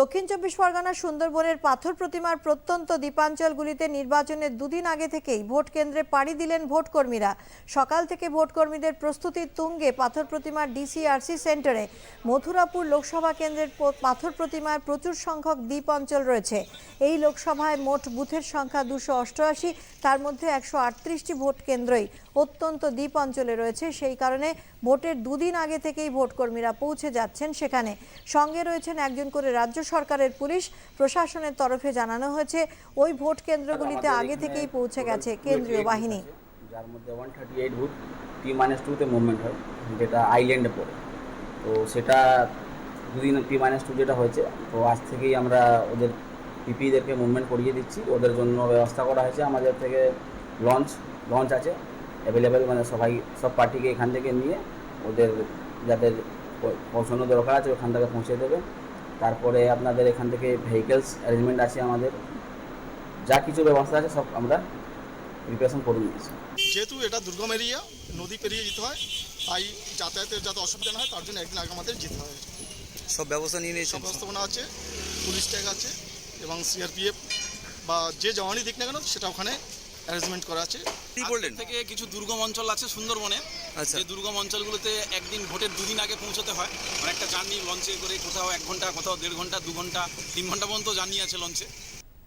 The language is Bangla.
দক্ষিণ চব্বিশ পরগনার সুন্দরবনের পাথর প্রতিমার প্রত্যন্ত দ্বীপাঞ্চলগুলিতে নির্বাচনের দুদিন আগে থেকেই ভোট কেন্দ্রে পাড়ি দিলেন ভোটকর্মীরা। সকাল থেকে ভোটকর্মীদের প্রস্তুতির তুঙ্গে পাথর প্রতিমার ডিসিআরসি সেন্টারে। মথুরাপুর লোকসভা কেন্দ্রের পাথর প্রতিমার প্রচুর সংখ্যক দ্বীপ অঞ্চল রয়েছে। এই লোকসভায় মোট বুথের সংখ্যা দুশো অষ্টআশি, তার মধ্যে একশো আটত্রিশটি ভোট কেন্দ্রই অত্যন্ত দ্বীপ অঞ্চলে রয়েছে। সেই কারণে ভোটের দুদিন আগে থেকেই ভোটকর্মীরা পৌঁছে যাচ্ছেন সেখানে। সঙ্গে রয়েছেন একজন করে রাজ্য সরকারের পুলিশ প্রশাসনের তরফে জানানো হয়েছে ওই ভোট কেন্দ্রগুলিতে আগে থেকেই পৌঁছে গেছে কেন্দ্রীয় বাহিনী। যার মধ্যে ওয়ান থার্টি এইট বুথ টি মাইনাস টুতে মুভমেন্ট হয় যেটা আইল্যান্ডে পড়ে। তো সেটা দুদিন টি মাইনাস টু যেটা হয়েছে তো আজ থেকেই আমরা ওদের পিপিদেরকে মুভমেন্ট করিয়ে দিচ্ছি। ওদের জন্য ব্যবস্থা করা হয়েছে আমাদের থেকে লঞ্চ লঞ্চ আছে অ্যাভেলেবেল মানে সবাই সব পার্টিকে এখান থেকে নিয়ে ওদের যাদের প- পৌঁছানো দরকার আছে ওখান থেকে পৌঁছে দেবে। তারপরে আপনাদের এখান থেকে ভেহিকেলস অ্যারেঞ্জমেন্ট আছে আমাদের। যা কিছু ব্যবস্থা আছে সব আমরা প্রিপারেশন করে নিয়েছি। যেহেতু এটা দুর্গম এরিয়া নদী পেরিয়ে যেতে হয় তাই যাতায়াতের যাতে অসুবিধা না হয় তার জন্য একদিন আগে আমাদের যেতে হয় সব ব্যবস্থা নিয়ে সব নিয়েছেন ব্যবস্থাপনা আছে পুলিশ ট্যাগ আছে এবং সিআরপিএফ বা যে জওয়ানি দিক না কেন সেটা ওখানে অ্যারেঞ্জমেন্ট করা আছে। কি বললেন? থেকে কিছু দুর্গম অঞ্চল আছে সুন্দরবনে। আচ্ছা। যে দুর্গম অঞ্চলগুলোতে একদিন ভোটের দুদিন আগে পৌঁছতে হয়। একটা জার্নি লঞ্চে করে কোথাও এক ঘণ্টা কোথাও দেড় ঘণ্টা দু ঘণ্টা তিন ঘণ্টা পর্যন্ত জার্নি আছে লঞ্চে